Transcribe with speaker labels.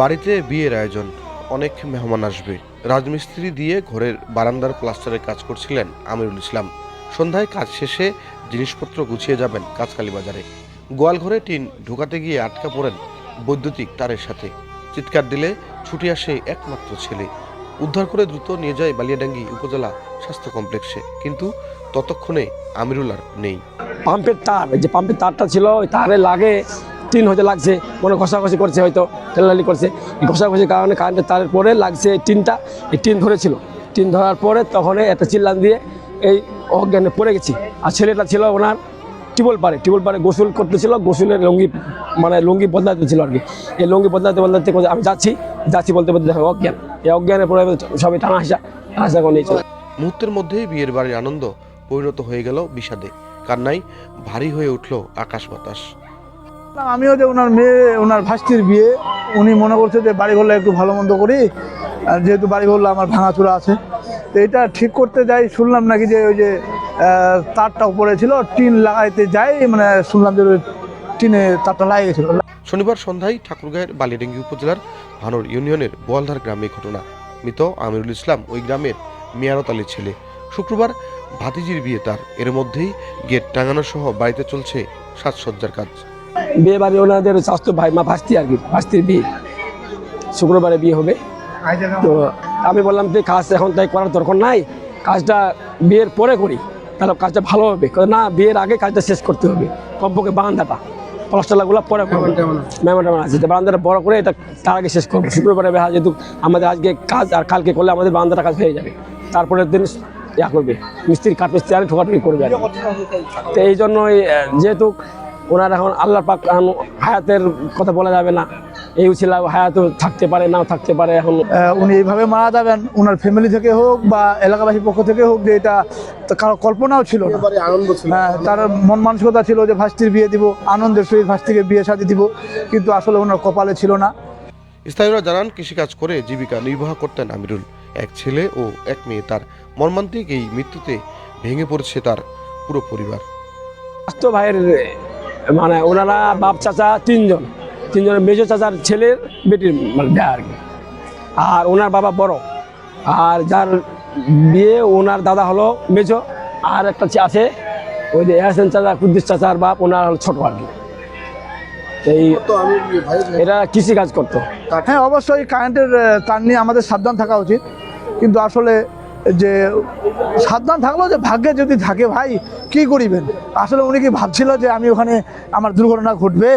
Speaker 1: বাড়িতে বিয়ের আয়োজন। অনেক মেহমান আসবে। রাজমিস্ত্রি দিয়ে ঘরের বারান্দার প্লাস্টারের কাজ করছিলেন আমিরুল ইসলাম। সন্ধ্যায় কাজ শেষে জিনিসপত্র গুছিয়ে যাবেন কাঁচকালী বাজারে। গোয়ালঘরে টিন ঢোকাতে গিয়ে আটকা পড়েন বৈদ্যুতিক তারের সাথে। চিৎকার দিলে ছুটে আসে একমাত্র ছেলে। উদ্ধার করে দ্রুত নিয়ে যায় বালিয়াডাঙ্গি উপজেলা স্বাস্থ্য কমপ্লেক্সে। কিন্তু ততক্ষণে আমিরুল আর নেই।
Speaker 2: পাম্পের তার যে পাম্পের তারটা ছিল, ওই তারে লাগে টিন হয়তো লাগছে, মনে ঘষাঘষি করছে হয়তো ঠেলালি করছে। ঘষাঘষির কারণে কারেন্টের তারের পরে লাগছে টিনটা। এই টিন ধরেছিল। টিন ধরার পরে তখন একটা চিল্লান দিয়ে এই অজ্ঞানে পড়ে গেছি। আর ছেলেটা ছিল ওনার টিবল পারে টিবল পারে গোসল করতেছিল, গোসলের লুঙ্গি মানে লুঙ্গি বদলাতে ছিল আর কি। এই লুঙ্গি বদলাতে বদলাতে আমি যাচ্ছি যাচ্ছি বলতে বলতে দেখো অজ্ঞান। এই অজ্ঞানের পরে সবাই টানা হাসা হাসা করে নিয়ে চলে।
Speaker 1: মুহূর্তের মধ্যেই বিয়ের বাড়ির আনন্দ পরিণত হয়ে গেল বিষাদে। কান্নায় ভারী হয়ে উঠল আকাশ বাতাস।
Speaker 3: আমিও যে ওনার মেয়ে, ওনার ভাস্তির বিয়ে, উনি মনে করছে যে বাড়ি ঘরটা একটু ভালো মন্দ করি যেহেতু বাড়ি ঘরলা আমার ভাঙাচোরা আছে। তো এটা ঠিক করতে যাই, শুনলাম নাকি যে ওই যে তারটা উপরে ছিল, টিন লাগাইতে যাই মানে শুনলাম যে টিনে তারটা লাগিয়ে গেছিল।
Speaker 1: শনিবার সন্ধ্যায় ঠাকুরগাঁয়ের বালিডেঙ্গি উপজেলার ভানোর ইউনিয়নের বোয়ালধার গ্রামে ঘটনা। মৃত আমিরুল ইসলাম ওই গ্রামের মিয়ারত আলীর ছেলে। শুক্রবার ভাতিজির বিয়ে তার। এর মধ্যেই গেট টাঙানো সহ বাড়িতে চলছে সাজসজ্জার কাজ।
Speaker 2: বিয়ে বাড়ি ওনাদের স্বাস্থ্য ভাই মা ভাস্তি আর কি ভাস্তির বিয়ে। শুক্রবারে বিয়ে হবে। তো আমি বললাম যে কাজ এখন তাই করার দরকার নাই কাজটা বিয়ের পরে করি তাহলে কাজটা ভালো হবে। না বিয়ের আগে কাজটা শেষ করতে হবে কমপক্ষে বারান্দাটা প্লাস্টারগুলো পরে করব। মেহমান টেমন আছে তো বারান্দাটা বড় করে এটা তার আগে শেষ করব। শুক্রবারে বেহা যেহেতু আমাদের আজকে কাজ আর কালকে করলে আমাদের বারান্দাটা কাজ হয়ে যাবে। তারপরের দিন ইয়া করবে মিস্ত্রি কাঠ মিস্ত্রি আরে ঠোকাঠুকি করবে তো এই জন্যই যেহেতু ওনার এখন আল্লাহ পাক এখন হায়াতের কথা বলা যাবে না। এই ছিল হায়াতও থাকতে পারে নাও থাকতে পারে এখন।
Speaker 3: উনি এইভাবে মারা যাবেন ওনার ফ্যামিলি থেকে হোক বা এলাকাবাসীর পক্ষ থেকে হোক যে এটা কারও কল্পনাও ছিল না।
Speaker 4: আনন্দ
Speaker 3: হ্যাঁ তার মন মানসিকতা ছিল যে ভাস্তির বিয়ে দিব আনন্দের সহিত ভাস্তিকে বিয়ে সাথে দিব কিন্তু আসলে ওনার কপালে ছিল না।
Speaker 1: স্থানীয়রা জানান কৃষিকাজ করে জীবিকা নির্বাহ করতেন আমিরুল। এক ছেলে ও এক মেয়ে তার মর্মান্তিক এই মৃত্যুতে ভেঙে পড়ছে তার পুরো পরিবার।
Speaker 2: স্বাস্থ্য ভাইয়ের মানে ওনারা বাপ চাচা তিনজন। তিনজনের মেজো চাচার ছেলের বেটির মানে বিয়ে আর কি। আর ওনার বাবা বড়। আর যার বিয়ে ওনার দাদা হলো মেজো। আর একটা আছে ওই যে এহাসেন চাচা কুদ্দুস চাচার বাপ ওনার হলো ছোটো আর কি। এই এরা কৃষি কাজ করতো।
Speaker 3: হ্যাঁ অবশ্যই কারেন্টের তার নিয়ে আমাদের সাবধান থাকা উচিত। কিন্তু আসলে যে সাবধান থাকল যে ভাগ্যে যদি থাকে ভাই, কি করিবেন? আসলে উনি কি ভাবছিল যে আমি ওখানে আমার দুর্ঘটনা ঘটবে?